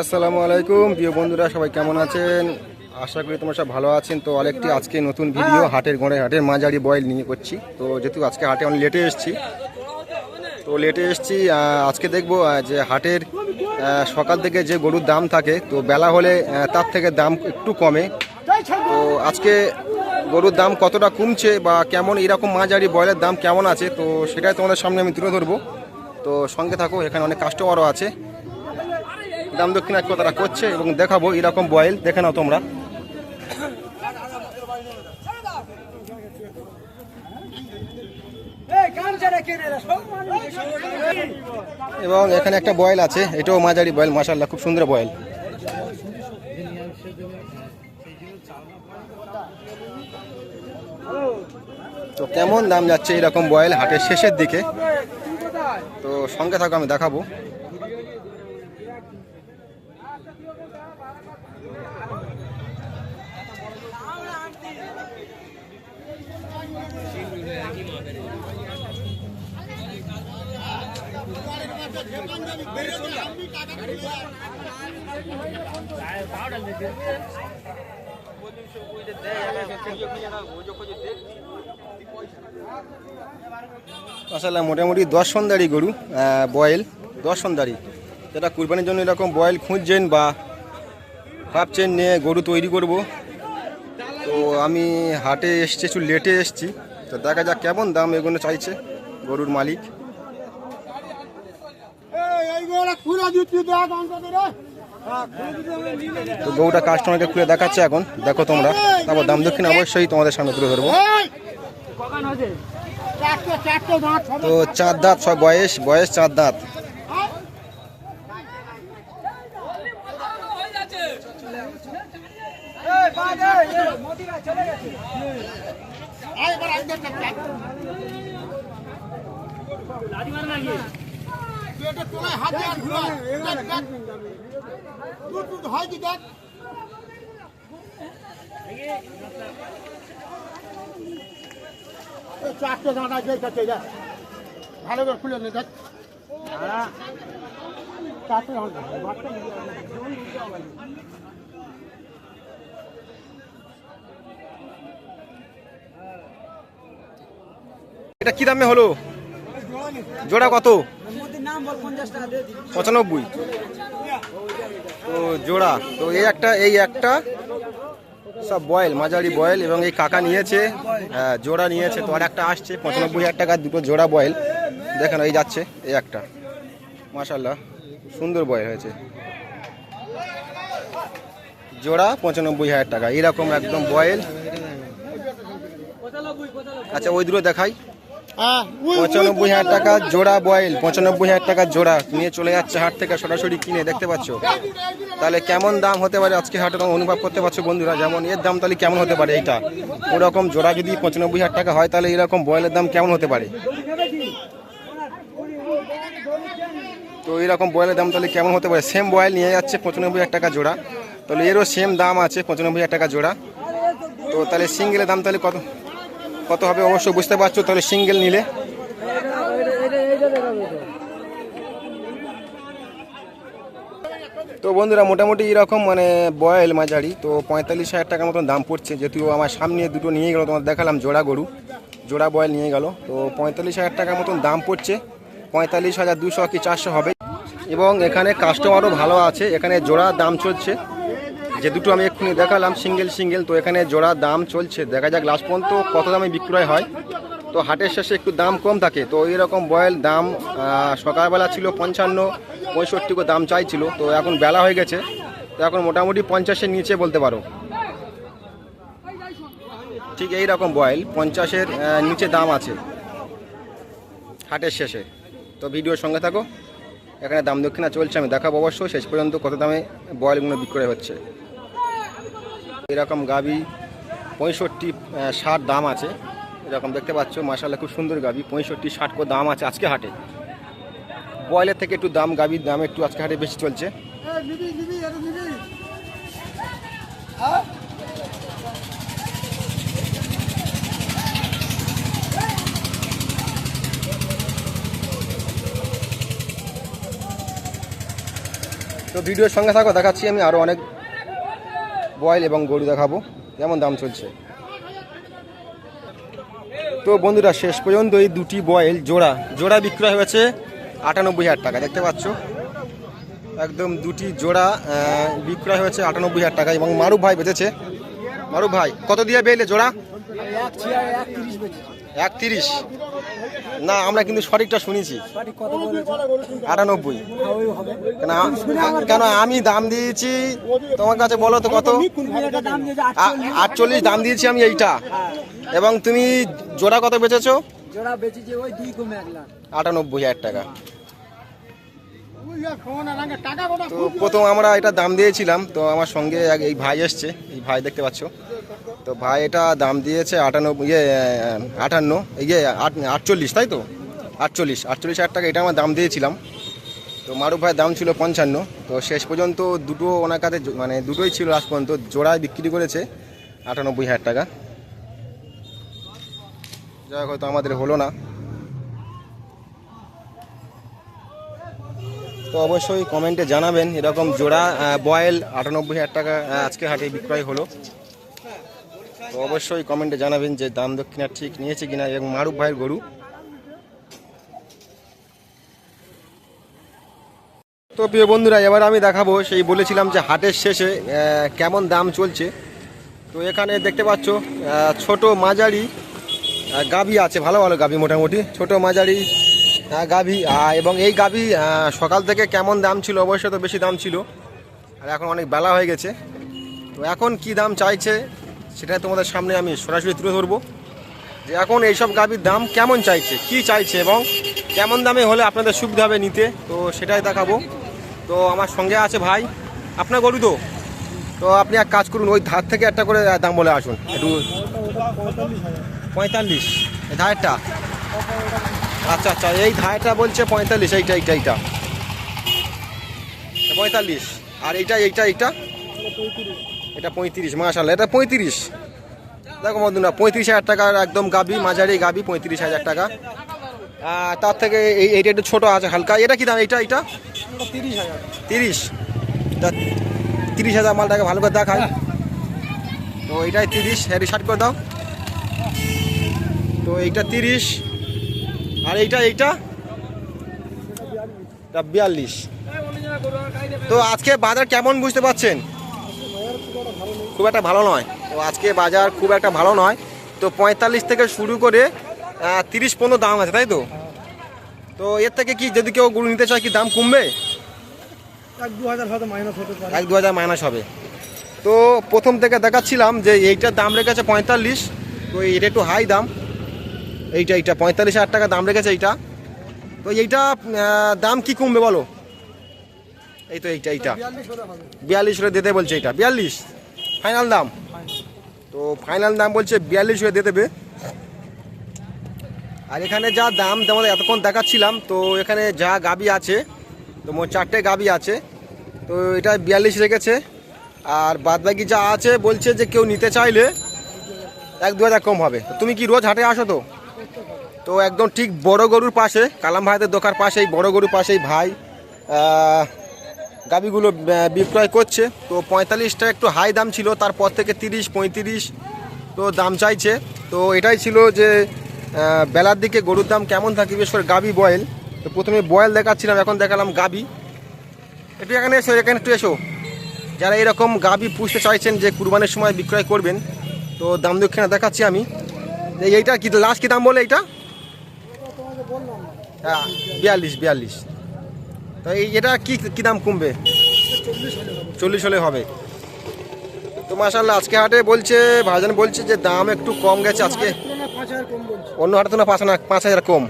আসসালামু আলাইকুম। প্রিয় বন্ধুরা, সবাই কেমন আছেন? আশা করি তোমরা সব ভালো আছেন। তো আরেকটি আজকে নতুন ভিডিও, হাটের গোড়ে হাটের মাঝারি বয়েল নিয়ে করছি। তো যেহেতু আজকে হাটে অনেক লেটে এসেছি, তো লেটে এসেছি আজকে দেখব যে হাটের সকাল থেকে যে গরুর দাম থাকে, তো বেলা হলে তার থেকে দাম একটু কমে। তো আজকে গরুর দাম কতটা কমছে বা কেমন, এরকম মাঝারি বয়েলের দাম কেমন আছে, তো সেটাই তোমাদের সামনে আমি তুলে ধরবো। তো সঙ্গে থাকো, এখানে অনেক কাস্টমারও আছে। দাম দক্ষিণ আজকে তারা করছে এবং দেখাবো এরকম বয়েল দেখে নাও তোমরা। এবং এখানে একটা বয়েল আছে, এটাও মাঝারি বয়েল মাসাল্লাহ খুব সুন্দর বয়েল তো কেমন দাম যাচ্ছে এরকম বয়েল হাটের শেষের দিকে? তো সঙ্গে থাকো, আমি দেখাবো। মাসাল্লাহ মোটামুটি দশ সন্দারি গরু বয়েল দশ সন্দারি যেটা কুরবানির জন্য এরকম বয়েল খুঁজছেন বা ভাবছেন নিয়ে গরু তৈরি করব। তো আমি হাটে এসছি একটু লেটে এসছি। তো দেখা যাক কেমন দাম এগুলো চাইছে গরুর মালিক। তো গরুটা কাস্টমারকে খুলে দেখাচ্ছে এখন। দেখো তোমরা। তারপর দাম দক্ষিণ অবশ্যই তোমাদের সামনে তুলে ধরবো। তো চার দাঁত সব বয়স বয়স চার দাঁত। চারটে দাঁড়া যেতে ভালো করে খুলে নে দেখ চারটে দাঁড়া এটা কি দামে হলো? জোড়া কত? পঁচানব্বই। তো জোড়া তো এই একটা এই একটা সব বয়েল মাঝারি বয়েল এবং এই কাকা নিয়েছে হ্যাঁ, জোড়া নিয়েছে তো আর একটা আসছে পঁচানব্বই হাজার টাকা দুটো জোড়া বয়েল। দেখেন এই যাচ্ছে এই একটা। মাশাল্লাহ সুন্দর বয়েল হয়েছে। জোড়া পঁচানব্বই হাজার টাকা এরকম একদম বয়েল। আচ্ছা ওই দুটো দেখাই। পঁচানব্বই হাজার টাকা জোড়া বয়েল পঁচানব্বই হাজার টাকা জোড়া। নিয়ে চলে যাচ্ছে হাট থেকে সরাসরি কিনে, দেখতে পাচ্ছ? তাহলে কেমন দাম হতে পারে আজকে হাটে অনুভব করতে পারছ বন্ধুরা? যেমন এর দাম তাহলে কেমন হতে পারে এইটা? ওরকম জোড়া যদি পঁচানব্বই হাজার টাকা হয়, তাহলে এরকম বয়েলের দাম কেমন হতে পারে? তো এরকম বয়েলের দাম তাহলে কেমন হতে পারে? সেম বয়েল নিয়ে যাচ্ছে পঁচানব্বই হাজার টাকা জোড়া। তাহলে এরও সেম দাম আছে, পঁচানব্বই হাজার টাকা জোড়া। তো তাহলে সিঙ্গেলের দাম তাহলে কত? কত হবে অবশ্যই বুঝতে পারছ, তাহলে সিঙ্গেল নিলে। তো বন্ধুরা, মোটামুটি এরকম মানে বয়েল মাঝারি, তো পঁয়তাল্লিশ হাজার টাকার মতন দাম পড়ছে। যেহেতু আমার সামনে দুটো নিয়ে গেলো তোমার দেখালাম, জোড়া গরু, জোড়া বয়েল নিয়ে গেল। তো পঁয়তাল্লিশ হাজার টাকার মতন দাম পড়ছে। পঁয়তাল্লিশ হাজার দুশো কি চারশো হবে। এবং এখানে কাস্টমারও ভালো আছে, এখানে জোড়া দাম চলছে। যে দুটো আমি এক্ষুনি দেখালাম, সিঙ্গেল সিঙ্গেল, তো এখানে জোড়া দাম চলছে। দেখা যাক লাস্ট পর্যন্ত কত দামে বিক্রয় হয়। তো হাটের শেষে একটু দাম কম থাকে, তো এরকম বয়েল দাম সকালবেলা ছিল পঞ্চান্ন, পঁয়ষট্টি করে দাম চাইছিল, তো এখন বেলা হয়ে গেছে। তো এখন মোটামুটি পঞ্চাশের নিচে বলতে পারো। ঠিক এই রকম বয়েল, পঞ্চাশের নিচে দাম আছে। হাটের শেষে। তো ভিডিওর সঙ্গে থাকো। এখানে দাম দক্ষিণা চলছে, আমি দেখাবো অবশ্যই শেষ পর্যন্ত কত দামে বয়েলগুলো বিক্রয় হচ্ছে। এরকম গাবি পঁয়ষট্টি ষাট দাম আছে। এরকম দেখতে পাচ্ছ মাসাল্লাহ খুব সুন্দর গাবি পঁয়ষট্টি, ষাট করে দাম আছে আজকে হাটে। বয়েলের থেকে একটু দাম গাবির দাম একটু আজকে হাটে বেশি চলছে। তো ভিডিওর সঙ্গে থাকো, দেখাচ্ছি আমি আরও অনেক বয়েল এবং গরু দেখাবো কেমন দাম চলছে? তো বন্ধুরা শেষ পর্যন্ত এই দুটি বয়েল জোড়া জোড়া বিক্রয় হয়েছে আটানব্বই হাজার টাকা দেখতে পাচ্ছ? একদম দুটি জোড়া বিক্রয় হয়েছে আটানব্বই হাজার টাকা এবং মারুফ ভাই বেঁচেছে। মারুফ ভাই কত দিয়ে বেলে জোড়া? এক তিরিশ না, আমরা কিন্তু সঠিকটা শুনেছি। আটানব্বই। কেন আমি দাম দিয়েছি? তোমার কাছে বলো তো কত? আটচল্লিশ দাম দিয়েছি আমি এইটা। এবং তুমি জোড়া কত বেচেছো? আটানব্বই হাজার টাকা। তো প্রথম আমরা এটা দাম দিয়েছিলাম, তো আমার সঙ্গে এই ভাই এসছে, এই ভাই দেখতে পাচ্ছ। তো ভাই এটা দাম দিয়েছে আটানব্বই ইয়ে আটান্ন ইয়ে আট- আটচল্লিশ, তাই তো? আটচল্লিশ আটচল্লিশ হাজার টাকা এটা আমার দাম দিয়েছিলাম। তো মারুফ ভাইয়ের দাম ছিল পঞ্চান্ন। তো শেষ পর্যন্ত দুটো ওনার কাছে মানে দুটোই ছিল লাস্ট পর্যন্ত, জোড়ায় বিক্রি করেছে আটানব্বই হাজার টাকা। যাই হয়তো আমাদের হলো না। তো অবশ্যই কমেন্টে জানাবেন, এরকম জোড়া বয়েল আটানব্বই হাজার টাকা আজকে হাটে বিক্রয় হলো। তো অবশ্যই কমেন্টে জানাবেন যে দাম দক্ষিণা ঠিক নিয়েছে কিনা এবং মারুফ ভাইয়ের গরু। তো প্রিয় বন্ধুরা, এবার আমি দেখাবো সেই বলেছিলাম যে হাটের শেষে কেমন দাম চলছে। তো এখানে দেখতে পাচ্ছ ছোট মাঝারি গাভী আছে, ভালো ভালো গাভী মোটামুটি। ছোট মাঝারি গাভী এবং এই গাভী সকাল থেকে কেমন দাম ছিল, অবশ্যই তো বেশি দাম ছিল। আর এখন অনেক বেলা হয়ে গেছে। তো এখন কি দাম চাইছে? সেটা তোমাদের সামনে আমি সরাসরি তুলে ধরবো যে এখন এইসব গাভীর দাম কেমন চাইছে, কি চাইছে এবং কেমন দামে হলে আপনাদের সুবিধা হবে নিতে, তো সেটাই দেখাবো। তো আমার সঙ্গে আছে ভাই, আপনার গরু তো? তো আপনি এক কাজ করুন, ওই ধার থেকে একটা করে দাম বলে আসুন। একটু পঁয়তাল্লিশ। ধারটা? আচ্ছা আচ্ছা এই ধারটা বলছে পঁয়তাল্লিশ, এইটা এইটা এইটা। পঁয়তাল্লিশ। আর এইটা এইটা এইটা? এটা পঁয়ত্রিশ মাসাল এটা পঁয়ত্রিশ। দেখো বন্ধুরা পঁয়ত্রিশ হাজার টাকার একদম গাবি মাঝারি গাবি পঁয়ত্রিশ হাজার টাকা। তার থেকে এই এইটা একটু ছোটো আছে হালকা। এটা কি দাম? এইটা এইটা? তিরিশ হাজার। তিরিশ। তিরিশ হাজার মালটাকে ভালো করে দেখায় তো এইটাই তিরিশ হ্যারি ষাট করে দাও। তো এইটা তিরিশ। আর এইটা এইটা? বিয়াল্লিশ। তো আজকে বাজার কেমন বুঝতে পারছেন? খুব একটা ভালো নয়। তো আজকে বাজার খুব একটা ভালো নয়। তো পঁয়তাল্লিশ থেকে শুরু করে তিরিশ পনেরো দাম আছে তাই তো? তো এর থেকে কি যদি কেউ গরু নিতে চায় কি দাম কমবে? এক দু হাজার মাইনাস হবে। তো প্রথম থেকে দেখাচ্ছিলাম যে এইটার দাম রেখেছে পঁয়তাল্লিশ। তো এটা একটু হাই দাম। এইটা এইটা পঁয়তাল্লিশ হাজার টাকা দাম রেখেছে এইটা। তো এইটা দাম কি কমবে বলো? এই তো এইটা এইটা। বিয়াল্লিশ হলে দিতে বলছে এইটা। বিয়াল্লিশ? ফাইনাল দাম? তো ফাইনাল দাম বলছে বিয়াল্লিশ হয়ে দিয়ে দেবে। আর এখানে যা দাম তোমাদের এতক্ষণ দেখাচ্ছিলাম, তো এখানে যা গাবি আছে, তো মোট চারটে গাবি আছে, তো এটা বিয়াল্লিশ রেখেছে। আর বাদবাকি যা আছে বলছে যে কেউ নিতে চাইলে এক দু হাজার কম হবে। তুমি কি রোজ হাটে আসো তো? তো একদম ঠিক বড় গরুর পাশে কালাম ভাইদের দোকান পাশেই, বড় গরুর পাশেই ভাই গাবিগুলো বিক্রয় করছে। তো পঁয়তাল্লিশটা একটু হাই দাম ছিল, তারপর থেকে তিরিশ, পঁয়ত্রিশ, তো দাম চাইছে। তো এটাই ছিল যে বেলার দিকে গরুর দাম কেমন থাকে, বিশেষ করে গাবি বয়েল। তো প্রথমে বয়েল দেখাচ্ছিলাম, এখন দেখালাম গাবি একটু এখানে এসো, এখানে একটু এসো। যারা এরকম গাবি পুষতে চাইছেন যে কুরবানির সময় বিক্রয় করবেন, তো দাম দক্ষিণা দেখাচ্ছি আমি। এই- এইটা কি লাস্ট কি দাম বলে এইটা? হ্যাঁ বিয়াল্লিশ বিয়াল্লিশ। তো এটা কি কি দাম কমবে? চল্লিশ হলে হবে। তো মাসাল্লাহ আজকে হাটে বলছে, ভাইজান বলছে যে দাম একটু কম গেছে আজকে। অন্য হাটে তো না পাঁচ না পাঁচ হাজার কম।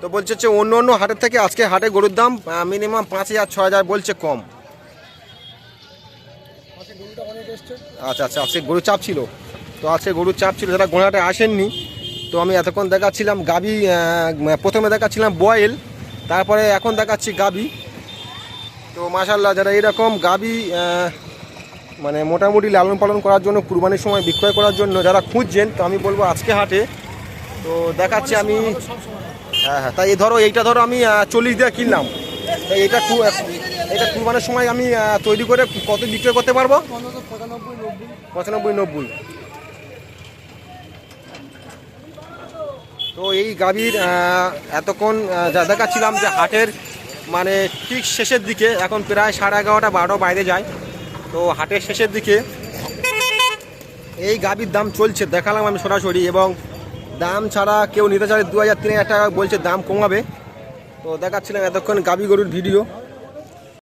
তো বলছে হচ্ছে অন্য অন্য হাটের থেকে আজকে হাটে গরুর দাম মিনিমাম পাঁচ হাজার, ছ হাজার বলছে কম। আচ্ছা আচ্ছা আজকে গরুর চাপ ছিল। তো আজকে গরুর চাপ ছিল, যারা গোনাহাটে আসেননি, তো আমি এতক্ষণ দেখাচ্ছিলাম গাবি প্রথমে দেখাচ্ছিলাম বয়েল। তারপরে এখন দেখাচ্ছি গাবি। তো মাশাল্লাহ যারা এরকম গাবি মানে মোটামুটি লালন পালন করার জন্য, কুরবানির সময় বিক্রয় করার জন্য যারা খুঁজছেন, তো আমি বলব আজকে হাটে। তো দেখাচ্ছি আমি হ্যাঁ হ্যাঁ তাই ধরো, এইটা ধরো আমি চল্লিশ দিয়ে কিনলাম। তাই এটা এটা কুরবানের সময় আমি তৈরি করে কত বিক্রয় করতে পারব? পঁচানব্বই নব্বই পঁচানব্বই নব্বই তো এই গাভীর এতক্ষণ যা দেখাচ্ছিলাম যে হাটের মানে ঠিক শেষের দিকে, এখন প্রায় সাড়ে এগারোটা বারো বাইরে যায়। তো হাটের শেষের দিকে এই গাভীর দাম চলছে, দেখালাম আমি সরাসরি, এবং দাম ছাড়া কেউ নিতে চাই দু হাজার, তিন হাজার টাকা বলছে দাম কমাবে। তো দেখাচ্ছিলাম এতক্ষণ গাভী গরুর ভিডিও।